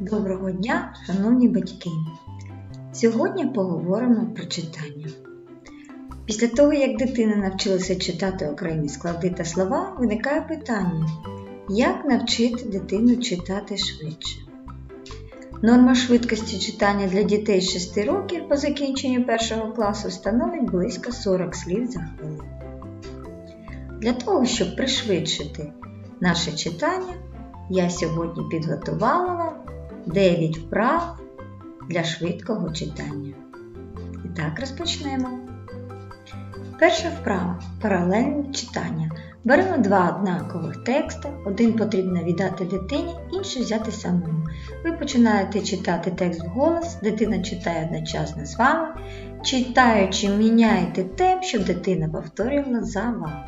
Доброго дня, шановні батьки! Сьогодні поговоримо про читання. Після того, як дитина навчилася читати окремі склади та слова, виникає питання, як навчити дитину читати швидше. Норма швидкості читання для дітей з 6 років по закінченню першого класу становить близько 40 слів за хвилину. Для того, щоб пришвидшити наше читання, я сьогодні підготувала 9 вправ для швидкого читання. І так розпочнемо. Перша вправа паралельне читання. Беремо два однакових тексти, один потрібно віддати дитині, інший взяти самому. Ви починаєте читати текст вголос, дитина читає одночасно з вами, читаючи, міняєте темп, щоб дитина повторювала за вами.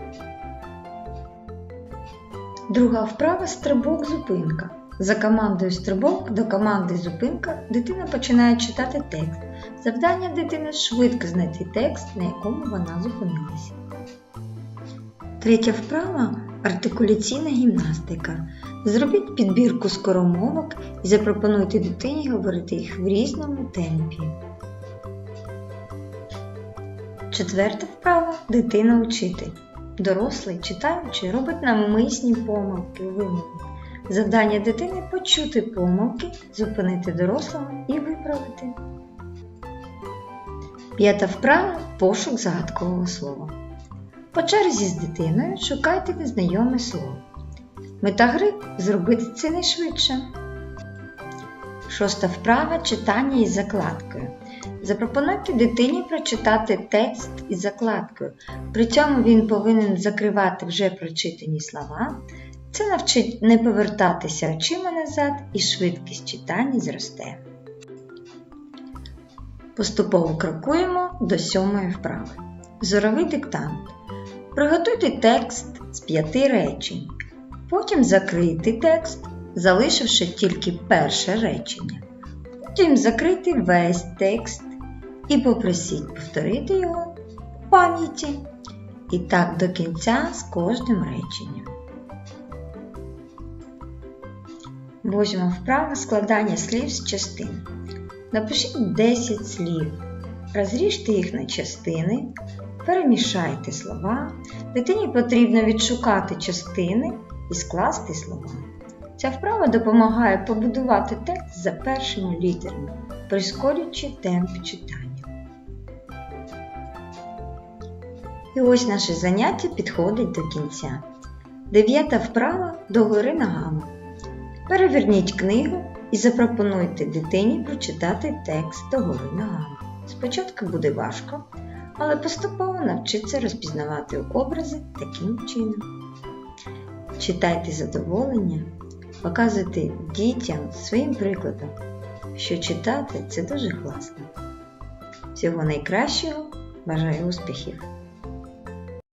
Друга вправа стрибок зупинка. За командою стрибок до команди зупинка дитина починає читати текст. Завдання дитини швидко знайти текст, на якому вона зупинилася. Третя вправа артикуляційна гімнастика. Зробіть підбірку скоромовок і запропонуйте дитині говорити їх в різному темпі. Четверта вправа дитина учитель. Дорослий, читаючи, робить навмисні помилки у вимові. Завдання дитини почути помилки, зупинити дорослого і виправити. П'ята вправа пошук загадкового слова. По черзі з дитиною шукайте незнайоме слово. Мета гри зробити це найшвидше. Шоста вправа читання із закладкою. Запропонуйте дитині прочитати текст із закладкою. При цьому він повинен закривати вже прочитані слова. Це навчить не повертатися очима назад і швидкість читання зросте. Поступово крокуємо до сьомої вправи. Зоровий диктант. Приготуйте текст з п'яти речень. Потім закрийте текст, залишивши тільки перше речення. Потім закрийте весь текст і попросіть повторити його в пам'яті. І так до кінця з кожним реченням. Восьма вправа складання слів з частин. Напишіть 10 слів. Розріжте їх на частини, перемішайте слова. Дитині потрібно відшукати частини і скласти слова. Ця вправа допомагає побудувати текст за першими літерами, прискорюючи темп читання. І ось наше заняття підходить до кінця. Дев'ята вправа догори ногами. Переверніть книгу і запропонуйте дитині прочитати текст догори ногами. Спочатку буде важко, але поступово навчиться розпізнавати образи таким чином. Читайте задоволення, показуйте дітям своїм прикладом, що читати це дуже класно. Всього найкращого, бажаю успіхів!